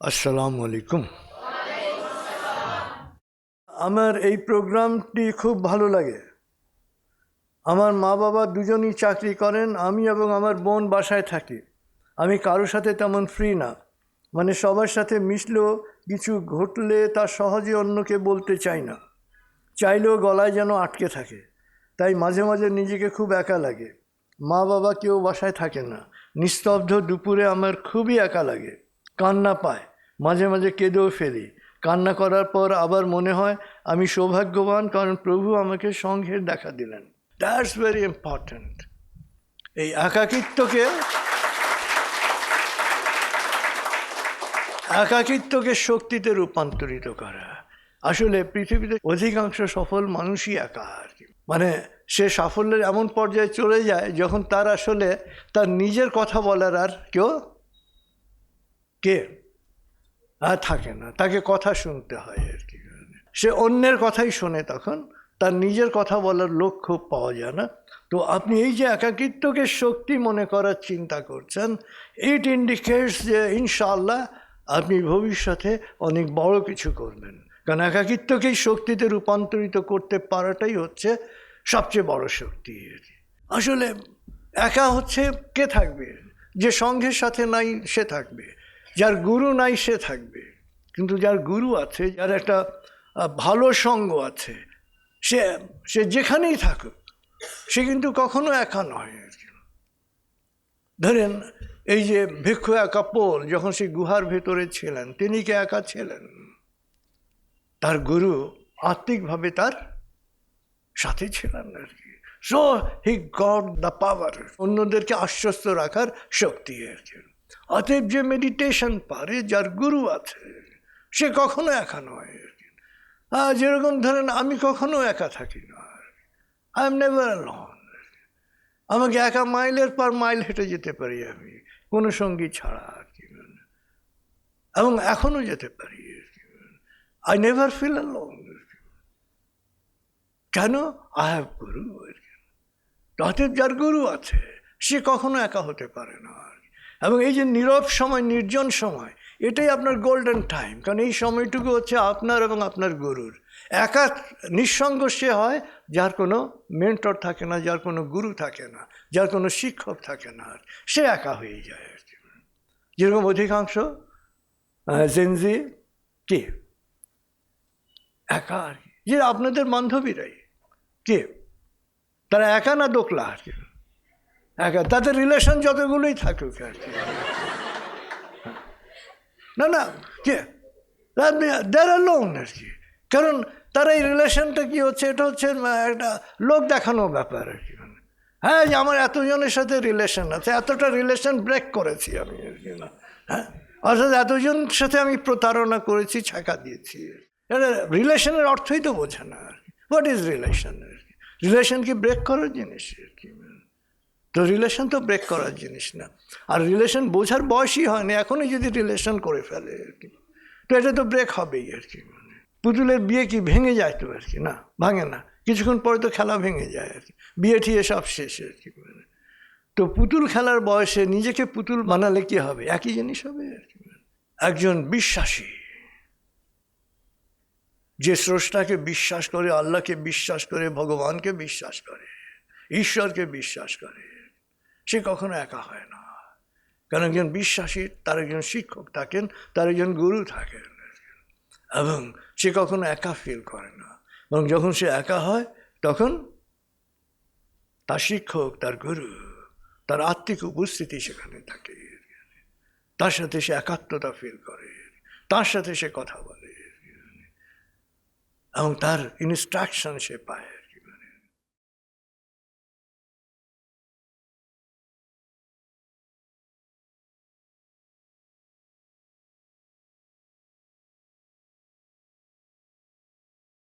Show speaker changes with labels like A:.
A: আসসালামু আলাইকুম। আমার এই প্রোগ্রামটি খুব ভালো লাগে। আমার মা বাবা দুজনই চাকরি করেন, আমি এবং আমার বোন বাসায় থাকি। আমি কারোর সাথে তেমন ফ্রি না। মানে সবার সাথে মিশলেও কিছু ঘটলে তা সহজে অন্যকে বলতে চাই না। চাইলেও গলায় যেন আটকে থাকে। তাই মাঝে মাঝে নিজেকে খুব একা লাগে। মা বাবা কেউ বাসায় থাকে না। নিস্তব্ধ দুপুরে আমার খুবই একা লাগে। কান্না পায়। মাঝে মাঝে কেঁদেও ফেলি। কান্না করার পর আবার মনে হয়, আমি সৌভাগ্যবান, কারণ প্রভু আমাকে সংঘের দেখা দিলেন। দ্যাটস ভেরি ইম্পর্ট্যান্ট এই একাকিত্বকে একাকিত্বকে শক্তিতে রূপান্তরিত করা। আসলে পৃথিবীতে অধিকাংশ সফল মানুষই একা আর কি মানে সে সাফল্যের এমন পর্যায়ে চলে যায় যখন তার আসলে তার নিজের কথা বলার আর কেউ কে? আর থাকে না। তাকে কথা শুনতে হয় আর কি। সে অন্যের কথাই শোনে তখন। তার নিজের কথা বলার লক্ষ্য পাওয়া যায় না। তো আপনি এই যে একাকিত্বকে শক্তি মনে করার চিন্তা করছেন ইট ইন্ডিকেটস যে ইনশাআল্লাহ আপনি ভবিষ্যতে অনেক বড় কিছু করবেন। কারণ একাকিত্বকেই শক্তিতে রূপান্তরিত করতে পারাটাই হচ্ছে সবচেয়ে বড় শক্তি আসলে একা হচ্ছে কে থাকবে? যে সঙ্ঘের সাথে নাই সে থাকবে। যার গুরু নাই সে থাকবে। কিন্তু যার গুরু আছে, যার একটা ভালো সঙ্গ আছে, সে সে যেখানেই থাকুক, সে কিন্তু কখনো একা নয় ধরেন, এই যে ভিক্ষু একা পোল যখন সে গুহার ভেতরে ছিলেন, তিনি কি একা ছিলেন? তার গুরু আত্মিকভাবে তার সাথে ছিলেন আর কি। So he got the power অন্যদেরকে আশ্বস্ত রাখার শক্তি আর কি। অতএব যে মেডিটেশন পারে, যার গুরু আছে, সে কখনো একা নয়। আর যেরকম ধরেন, আমি কখনো একা থাকি না। আই এম নেভার লন আমাকে একা মাইলের পর মাইল হেঁটে যেতে পারি আমি, কোনো সঙ্গী ছাড়া আর কি। এবং এখনও যেতে পারি আই নেভার ফিল লোন কেন? আই হ্যাভ গুরু অতএব যার গুরু আছে, সে কখনো একা হতে পারে না আর। এবং এই যে নীরব সময়, নির্জন সময়, এটাই আপনার গোল্ডেন টাইম কারণ এই সময়টুকু হচ্ছে আপনার এবং আপনার গুরুর। একা নিঃসঙ্গ সে হয়, যার কোনো মেন্টর থাকে না, যার কোনো গুরু থাকে না, যার কোনো শিক্ষক থাকে না। আর সে একা হয়ে যায় আর কি। যেরকম অধিকাংশ জেনজি কে? একা আর কি। যে আপনাদের বান্ধবীরাই, কে? তারা একা না দোকলা আর কি? তাদের রিলেশন যতগুলোই থাকুক আর কি। না না কে দেয়ার লোন আর কি। কারণ তার এই রিলেশনটা কি হচ্ছে, এটা হচ্ছে একটা লোক দেখানো ব্যাপার আর কি। হ্যাঁ যে আমার এতজনের সাথে রিলেশন আছে, এতটা রিলেশন ব্রেক করেছি আমি আর কি, না। হ্যাঁ অর্থাৎ এতজন সাথে আমি প্রতারণা করেছি, ছাকা দিয়েছি। এটা রিলেশনের অর্থই তো বোঝে না আর কি। হোয়াট ইজ রিলেশন আর কি? রিলেশন কি ব্রেক করার জিনিস আর কি তো রিলেশন তো ব্রেক করার জিনিস না। আর রিলেশন বোঝার বয়সই হয়নি, এখনই যদি রিলেশন করে ফেলে আর কি। তো এটা তো ব্রেক হবেই আর কি মানে। পুতুলের বিয়ে কি ভেঙে যায় তো আর কি? না, ভাঙে না। কিছুক্ষণ পরে তো খেলা ভেঙে যায় আর কি। বিয়ে ঠিয়ে সব শেষ আর কি মানে। তো পুতুল খেলার বয়সে নিজেকে পুতুল বানালে কি হবে? একই জিনিস হবে আর কি একজন বিশ্বাসী। যে স্রষ্টাকে বিশ্বাস করে, আল্লাহকে বিশ্বাস করে, ভগবানকে বিশ্বাস করে, ঈশ্বরকে বিশ্বাস করে। সে কখনো একা হয় না। কারণ একজন বিশ্বাসী, তার একজন শিক্ষক থাকেন, তার একজন গুরু থাকেন। এবং সে কখনো একা ফিল করে না। এবং যখন সে একা হয়, তখন তার শিক্ষক, তার গুরু, তার আত্মিক উপস্থিতি সেখানে থাকে। তার সাথে সে একাত্মতা ফিল করে। তার সাথে সে কথা বলে। এবং তার ইনস্ট্রাকশন সে পায়।